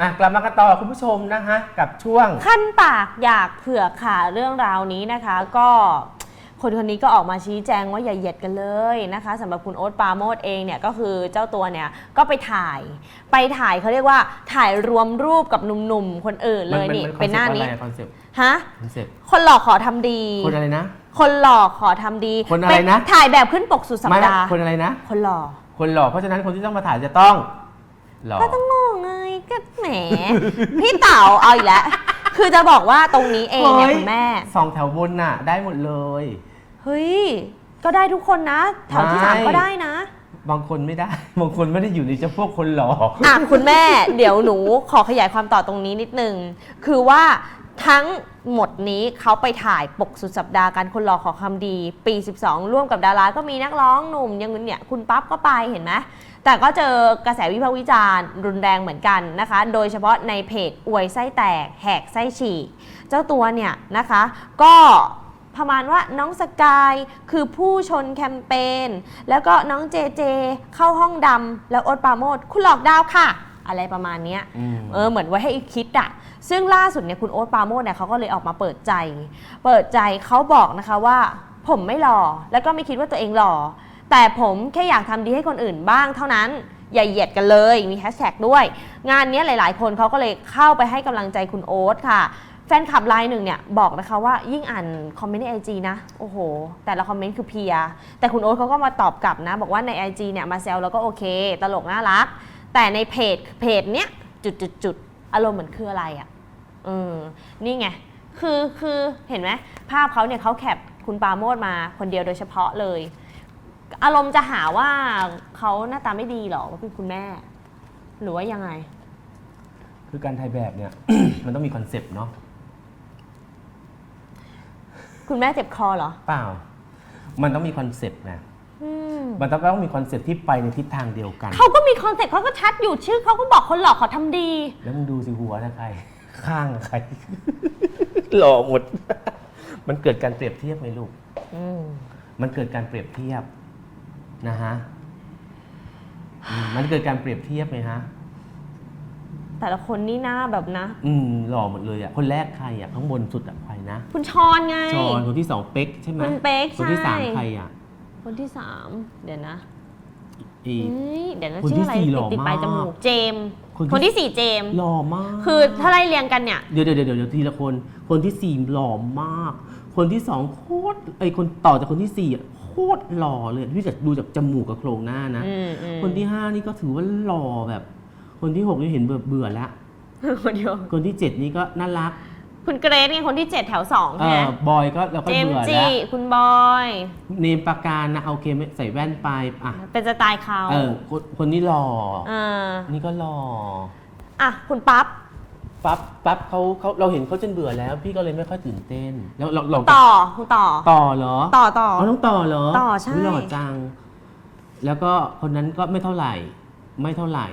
อะกลับมากันต่อคุณผู้ชมนะคะกับช่วง ขั้นปากอยากเผือกค่ะเรื่องราวนี้นะคะ ก็คนคนนี้ก็ออกมาชี้แจงว่าอย่าเหยียดกันเลยนะคะสำหรับคุณโอ๊ตปราโมดเองเนี่ยก็คือเจ้าตัวเนี่ยก็ไปถ่าย ไปถ่ายเขาเรียกว่าถ่ายรวมรูปกับหนุ่มๆคนอื่นเลยนี่เป็นหน้านี้คอนเซ็ปต์ฮะคอนเซ็ปต์คนหล่อขอทำดี คนอะไรนะ คนหล่อขอทำดีคนอะไรนะปถ่ายแบบขึ้นปกสุดสัปไม่ดาห์คนอะไรนะ คนหล่อคนหล่อเพราะฉะนั้นคนที่ต้องมาถ่ายจะต้องหล่อก็ต้องมองไง ก็แหม พี่เต๋าเอาอีกแล้ว คือจะบอกว่าตรงนี้เองเนี่ยฮ้คุณแม่ สองแถวบนน่ะ ได้หมดเลย เฮ้ย ก็ได้ทุกคนนะ แถวที่สามไม่ก็ได้นะ บางคนไม่ได้ บางคนไม่ได้อยู่ในเฉพาะคนหล่ออะคุณแม่ เดี๋ยวหนูขอขยายความต่อตรงนี้นิดนึง คือว่า ทั้งหมดนี้เขาไปถ่ายปกสุดสัปดาห์กันคนหล่อขอคำดี ปี 12 ร่วมกับดาราก็มีนักร้องหนุ่มยังเนี่ยคุณปั๊บก็ไปเห็นไหมแต่ก็เจอกระแสวิพากษ์วิจารณ์ รุนแรงเหมือนกันนะคะ โดยเฉพาะในเพจอวยไส้แตก แหกไส้ฉีกเจ้าตัวเนี่ยนะคะ ก็ประมาณว่าน้องสกายคือผู้ชนแคมเปญแล้วก็น้องเจเจ เข้าห้องดำแล้วอ๊ตปาโมดคุณหลอกดาวค่ะ อะไรประมาณเนี้ยอืม เออเหมือนไว้ให้คิดอะซึ่งล่าสุดเนี่ยคุณโอ๊ตปราโมดเนี่ยเขาก็เลยออกมาเปิดใจ เปิดใจเขาบอกนะคะว่า ผมไม่หล่อแล้วก็ไม่คิดว่าตัวเองหล่อแต่ผมแค่อยากทำดีให้คนอื่นบ้างเท่านั้น อย่าเหยียดกันเลยมีแฮชแท็กด้วย งานเนี้ยหลาย ๆ คนเขาก็เลยเข้าไปให้กำลังใจคุณโอ๊ตค่ะ แฟนคลับไลน์หนึ่งเนี่ยบอกนะคะว่ายิ่งอ่านคอมเมนต์ในไอจีนะ โอ้โห แต่ละคอมเมนต์คือเพีย แต่คุณโอ๊ตเขาก็มาตอบกลับนะ บอกว่าใน IG เนี่ยมาแซวแล้วก็โอเค ตลกน่ารัก แต่ในเพจเพจเนี้ยจุดจุดจุดๆๆอารมณ์เหมือนคืออะไรอะ่ะเออนี่ไงคือคือเห็นไหมภาพเขาเนี่ยเขาแคปคุณปราโมดมาคนเดียวโดยเฉพาะเลย อารมณ์จะหาว่าเขาหน้าตาไม่ดีหรอว่าเป็นคุณแม่ หรือว่ายังไง คือการถ่ายแบบเนี่ย มันต้องมีคอนเซ็ปต์เนาะคุณแม่เจ็บคอเหรอ เปล่า มันต้องมีคอนเซ็ปต์นะอื มมันต้องต้องมีคอนเซ็ปต์ที่ไปในทิศทางเดียวกันเขาก็มีคอนเซ็ปต์เขาก็ชัดอยู่ชื่อเขาก็บอกคนหลอกขอทำดี แล้วมึงดูสิหัวนะใคร ข้างใคร หล่อหมด มันเกิดการเปรียบเทียบไหมลูก อืม มันเกิดการเปรียบเทียบนะฮะอืมมันเกิดการเปรียบเทียบไหมฮะ แต่ละคนนี่หน้าแบบนะ อืมหล่อหมดเลยอะ คนแรกใครอะ ข้างบนสุดอะใครนะ คุณชอนไงจอนคนที่สองเป๊กใช่ไหมคุณเป๊กคนที่ใช่ สามใครอะ คนที่สามเดี๋ยวนะอีเฮ้ยเดี๋ยวนะคนชื่อที่อะไรสี่หล่ติอดติดปลายมากจมูกเจมส์คนที่ คนที่สี่เจมส์หล่อมาก คือถ้าไล่เรียงกันเนี่ย เดี๋ยวเดี๋ยวเดี๋ยวเดี๋ยวทีละคน คนที่สี่หล่อมาก คนที่สองโคตรไอยคนต่อจากคนที่สี่อะโคตรหล่อเลยที่จะดูจากจมูกกับโครงหน้านะ อืมอืมคนที่ห้านี่ก็ถือว่าหล่อแบบ คนที่หกนี่เห็นเบื่อเบื่อแล้ว คนเดียว คนที่เจ็ดนี่ก็น่ารัก คุณเกรซไงคนที่เจ็ดแถวสองเอใช่ไหมอบอยก็เราก็เจมเบื่ส์อจีแล้วคุณบอย เนมปากการนะโอเคไม่ใส่แว่นไปอะเป็นสไตล์เขาเออคนคนนี้หล่อเออนี่ก็หล่ออะ คุณปั๊บ ปั๊บปั๊บเขาเขาเราเห็นเขาจนเบื่อแล้ว พี่ก็เลยไม่ค่อยตื่นเต้น แล้วเราเราต่อคุณต่อ ต่อเหรอต่อต่อ อ๋อต้องต่อเหรอต่อใช่ ยหล่อจัง แล้วก็คนนั้นก็ไม่เท่าไหร่ ไม่เท่าไหร่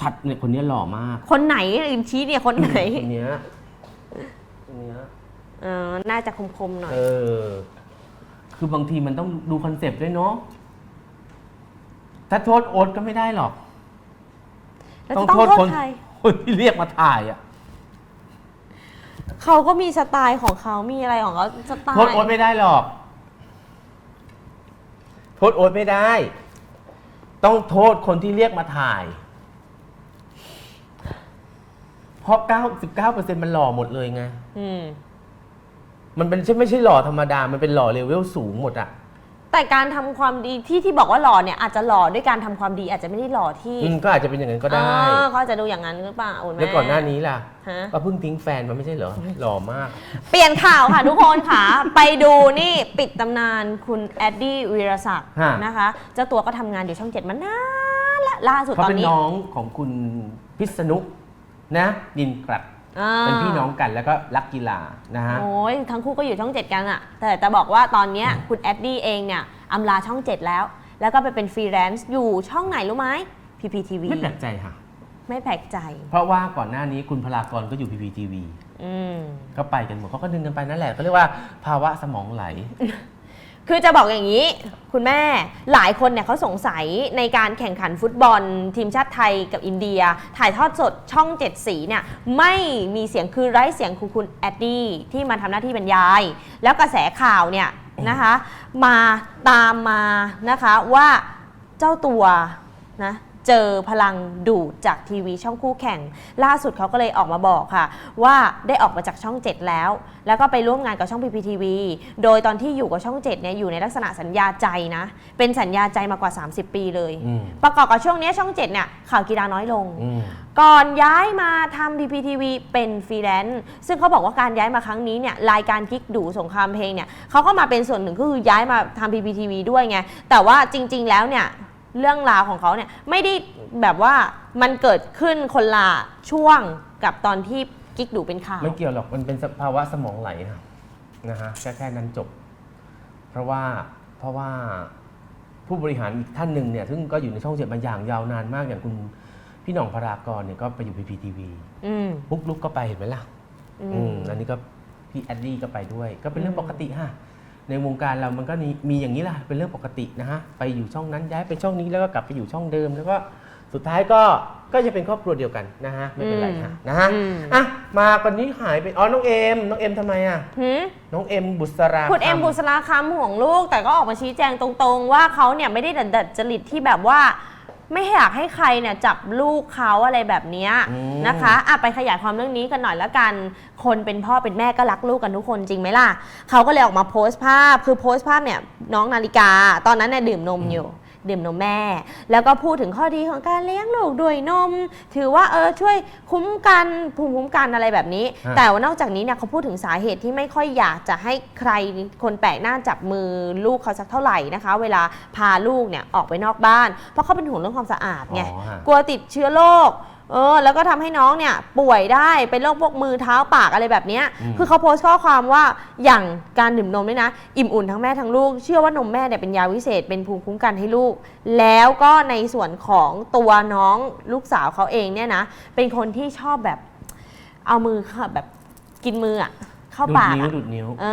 ถัดเนี่ยคนนี้หล่อมากคนไหนอินชี้เนี่ยคนไหน คนเนี้ยคน เนี้ยเออน่าจะคมๆหน่อย เออ คือบางทีมันต้องดูคอนเซปต์ด้วยเนาะถ้าโทษโอ๊ตก็ไม่ได้หรอก แล้วต้อจะงต้องโทษโทคษนใครคนที่เรียกมาถ่ายอะ เขาก็มีสไตล์ของเขามีอะไรของเขาสไตล์ โทษโอ๊ตไม่ได้หรอก โทษโอ๊ตไม่ได้ ต้องโทษคนที่เรียกมาถ่าย เพ ราะ99%มันหล่อหมดเลยไง อืม มันเป็นใช่ไม่ใช่หล่อธรรมดา มันเป็นหล่อเลเวลสูงหมดอะ แต่การทำความดีที่ที่บอกว่าหล่อเนี่ยอาจจะหล่อด้วยการทำความดีอาจจะไม่ได้หล่อที่อืมก็อาจจะเป็นอย่างนั้นก็ได้ อ่าเขาอาจจะดูอย่างนั้นหรือเปล่าคุณแม่ แล้วก่อนหน้านี้ล่ะ ฮะ ก็เพิ่งทิ้งแฟนมาไม่ใช่เหรอ หล่อมาก เปลี่ยนข่าวค่ะ ทุกคนค่ะ ไปดูนี่ปิดตำนานคุณแอดดี้วีรศักดิ์ฮะ นะคะ เจ้าตัวก็ทำงานอยู่ช่องเจ็ดมานานละล่าสุดเขาตอนเป็นนี้ น้องของคุณพิษณุ นะดินกลัดอ่าเป็นพี่น้องกันแล้วก็รักกีฬานะฮะ โอ้ยทั้งคู่ก็อยู่ช่องเจ็ดกันอะแต่จะบอกว่าตอนเนี้ยคุณแอดดี้เองเนี่ยอำลาช่องเจ็ดแล้ว แล้วก็ไปเป็นฟรีแลนซ์อยู่ช่องไหนรู้ไหม PPTV ไม่แปลกใจค่ะ ไม่แปลกใจ เพราะว่าก่อนหน้านี้คุณพลากรก็อยู่พีพีทีวีอืม ก็ไปกันหมดเขาก็ดึงกันไปนั่นแหละเขาเรียกว่าภาวะสมองไหล คือจะบอกอย่างนี้ คุณแม่หลายคนเนี่ยเขาสงสัยในการแข่งขันฟุตบอล ทีมชาติไทยกับอินเดีย ถ่ายทอดสดช่องเจ็ดสีเนี่ยไม่มีเสียงคือไร้เสียงคุณคุณแอดดี้ที่มาทำหน้าที่บรรยาย แล้วกระแสข่าวเนี่ยนะคะ มาตามมานะคะว่าเจ้าตัวนะ เจอพลังดูดจากทีวีช่องคู่แข่ง ล่าสุดเขาก็เลยออกมาบอกค่ะ ว่าได้ออกมาจากช่อง 7 แล้ว แล้วก็ไปร่วมงานกับช่อง PPTV โดยตอนที่อยู่กับช่อง 7 เนี่ยอยู่ในลักษณะสัญญาใจนะ เป็นสัญญาใจมากว่า 30 ปีเลย อืม ประกอบกับช่วงนี้ช่อง 7 เนี่ยข่าวกีฬาน้อยลง อืม ก่อนย้ายมาทำ PPTV เป็นฟรีแลนซ์ซึ่งเขาบอกว่าการย้ายมาครั้งนี้เนี่ยรายการกิ๊กดูสงครามเพลงเนี่ยเขาก็มาเป็นส่วนหนึ่งก็คือย้ายมาทำ PPTV ด้วยไง แต่ว่าจริง ๆ แล้วเนี่ย เรื่องราวของเขาเนี่ยไม่ได้แบบว่ามันเกิดขึ้นคนละช่วงกับตอนที่กิ๊กดูเป็นข่าว ไม่เกี่ยวหรอกมันเป็นสภาวะสมองไหลนะนะฮะแค่แค่นั้นจบ เพราะว่าเพราะว่าผู้บริหารอีกท่านหนึ่งเนี่ยซึ่งก็อยู่ในช่องเจ็ดมาอย่างยาวนานมากอย่างคุณพี่หน่องพรากรเนี่ยก็ไปอยู่พีพีทีวีอืมปุ๊กลุกก็ไปเห็นไหมล่ะอือืมมอันนี้ก็พี่แอดดี้ก็ไปด้วย ก็เป็นเรื่องอืมปกติฮะ ในวงการเรามันก็มีมีอย่างนี้แหละเป็นเรื่องปกตินะฮะไปอยู่ช่องนั้นย้ายไปช่องนี้แล้วก็กลับไปอยู่ช่องเดิมแล้วก็สุดท้ายก็ก็จะเป็นครอบครัวเดียวกันนะฮะไม่เป็นไรฮะนะฮะอืมอะมาคนนี้หายไปอ๋อน้องเอ็มน้องเอ็มทำไมอะหืมน้องเอ็มบุษราคุณเอ็มำบุษราคำห่วงลูก แต่ก็ออกมาชี้แจงตรงๆ ว่าเขาเนี่ยไม่ได้ดัดจริตที่แบบว่า ไม่อยากให้ใครเนี่ยจับลูกเขาอะไรแบบเนี้ยอืม นะคะอะไปขยายความเรื่องนี้กันหน่อยละกัน คนเป็นพ่อเป็นแม่ก็รักลูกกันทุกคนจริงไหมล่ะเขาก็เลยออกมาโพสต์ภาพ คือโพสต์ภาพเนี่ยน้องนาฬิกา ตอนนั้นเนี่ยดื่มนมอยู่ ดื่มนมแม่ แล้วก็พูดถึงข้อดีของการเลี้ยงลูกด้วยนม ถือว่าเออช่วยคุ้มกันภูมิคุ้มกันอะไรแบบนี้ ฮะ แต่ว่านอกจากนี้เนี่ยเขาพูดถึงสาเหตุที่ไม่ค่อยอยากจะให้ใครคนแปลกหน้าจับมือลูกเขาสักเท่าไหร่นะคะ เวลาพาลูกเนี่ยออกไปนอกบ้าน เพราะเขาเป็นห่วงเรื่องความสะอาดไง อ๋อฮะ กลัวติดเชื้อโรค เออแล้วก็ทำให้น้องเนี่ยป่วยได้เป็นโรคพวกมือเท้าปากอะไรแบบเนี้ยอืมคือเขาโพสต์ข้อความว่าอย่างการดื่มนมเนี่ยนะ อิ่มอุ่นทั้งแม่ทั้งลูก เชื่อว่านมแม่เนี่ยเป็นยาวิเศษ เป็นภูมิคุ้มกันให้ลูก แล้วก็ในส่วนของตัวน้องลูกสาวเขาเองเนี่ยนะ เป็นคนที่ชอบแบบเอามือเข้าแบบกินมืออะเข้าดูดปากนิ้วอะดูดนิ้วเอ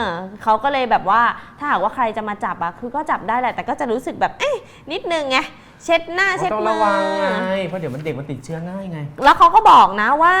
อเขาก็เลยแบบว่าถ้าหากว่าใครจะมาจับอะคือก็จับได้แหละแต่ก็จะรู้สึกแบบเอ๊ะนิดนึงไง เช็ดหน้าก็เช็ดต้องมืระอวังไงเพราะเดี๋ยวมันเด็กมันติดเชื้อง่ายไง แล้วเขาก็บอกนะว่า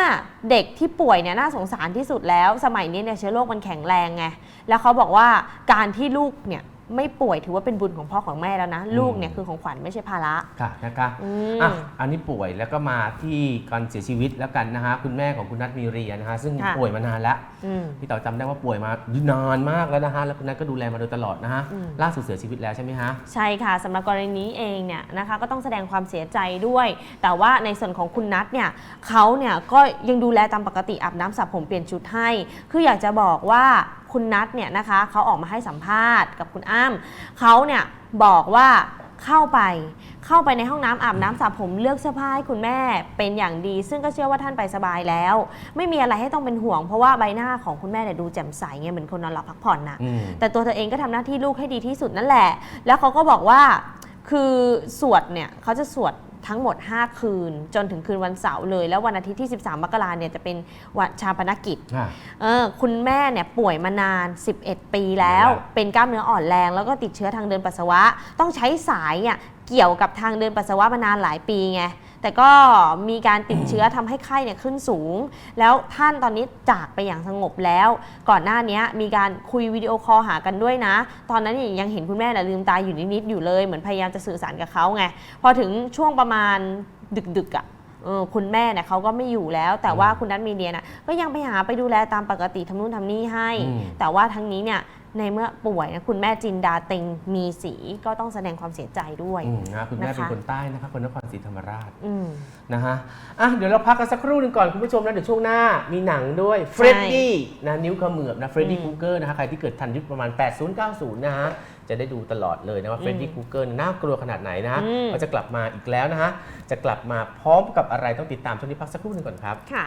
เด็กที่ป่วยเนี่ยน่าสงสารที่สุดแล้ว สมัยนี้เนี่ยเชื้อโรคมันแข็งแรงไงแล้วเขาบอกว่าการที่ลูกเนี่ย ไม่ป่วยถือว่าเป็นบุญของพ่อของแม่แล้วนะ ลูกเนี่ยคือของขวัญไม่ใช่ภาระ ค่ะนะคะอืมอะอันนี้ป่วยแล้วก็มาที่การเสียชีวิตแล้วกันนะฮะคุณแม่ของคุณนัทมีเรียนะฮะซึ่งค่ะ ป่วยมานานแล้ว อืม พี่เต๋อจำได้ว่าป่วยมานานมากแล้วนะฮะ แล้วคุณนัทก็ดูแลมาโดยตลอดนะฮะ อืม ล่าสุดเสียชีวิตแล้วใช่ไหมฮะ ใช่ค่ะสำหรับกรณีนี้เองเนี่ยนะคะก็ต้องแสดงความเสียใจด้วย แต่ว่าในส่วนของคุณนัทเนี่ยเขาเนี่ยก็ยังดูแลตามปกติอาบน้ำสระผมเปลี่ยนชุดให้ คืออยากจะบอกว่า คุณนัทเนี่ยนะคะเขาออกมาให้สัมภาษณ์กับคุณอ้ำเขาเนี่ยบอกว่าเข้าไปเข้าไปในห้องน้ำอาบน้ำสระผมเลือกเสื้อผ้าให้คุณแม่เป็นอย่างดี ซึ่งก็เชื่อว่าท่านไปสบายแล้ว ไม่มีอะไรให้ต้องเป็นห่วง เพราะว่าใบหน้าของคุณแม่เนี่ยดูแจ่มใสไงเหมือนคนนอนหลับพักผ่อนน่ะอืมแต่ตัวเธอเองก็ทำหน้าที่ลูกให้ดีที่สุดนั่นแหละ แล้วเขาก็บอกว่าคือสวดเนี่ยเขาจะสวด ทั้งหมด 5 คืน จนถึงคืนวันเสาร์เลย แล้ววันอาทิตย์ที่ 13 มกราเนี่ยจะเป็นวันชาปนกิจค่ะเออคุณแม่เนี่ยป่วยมานาน 11 ปีแล้วครับเป็นกล้ามเนื้ออ่อนแรง แล้วก็ติดเชื้อทางเดินปัสสาวะ ต้องใช้สายเนี่ย เกี่ยวกับทางเดินปัสสาวะมานานหลายปีไง แต่ก็มีการติดเชื้อทำให้ไข้เนี่ยขึ้นสูง แล้วท่านตอนนี้จากไปอย่างสงบแล้ว ก่อนหน้านี้มีการคุยวิดีโอคอลหากันด้วยนะ ตอนนั้นยังเห็นคุณแม่น่ะลืมตาอยู่นิดๆอยู่เลย เหมือนพยายามจะสื่อสารกับเขาไง พอถึงช่วงประมาณดึกๆอะ่ะ เออคุณแม่เนี่ยเขาก็ไม่อยู่แล้ว แต่ว่าคุณนัทมีเดียนะก็ยังไปหาไปดูแลตามปกติทำนู่นทำนี่ให้ อืม แต่ว่าทั้งนี้เนี่ยในเมื่อป่วยนะคุณแม่จินดาเต็งมีสีก็ต้องแสดงความเสียใจด้วย อืมนะคุณแม่นะคะ เป็นคนใต้นะคะคนนครศรีธรรมราชอืม นะฮะอะเดี๋ยวเราพักกันสักครู่หนึ่งก่อนคุณผู้ชมนะเดี๋ยวช่วงหน้ามีหนังด้วยเฟรดดี้นะนิ้วเขมือบนะเฟรดดี้อืม คูเกอร์นะฮะใครที่เกิดทันยุคประมาณ 80-90 นะฮะ จะได้ดูตลอดเลยนะว่าเฟรดดี้คูเกอร์น่ากลัวขนาดไหนนะฮะอืม เขาจะกลับมาอีกแล้วนะฮะจะกลับมาพร้อมกับอะไรต้องติดตามช่วงนี้พักสักครู่หนึ่งก่อนครับ ค่ะ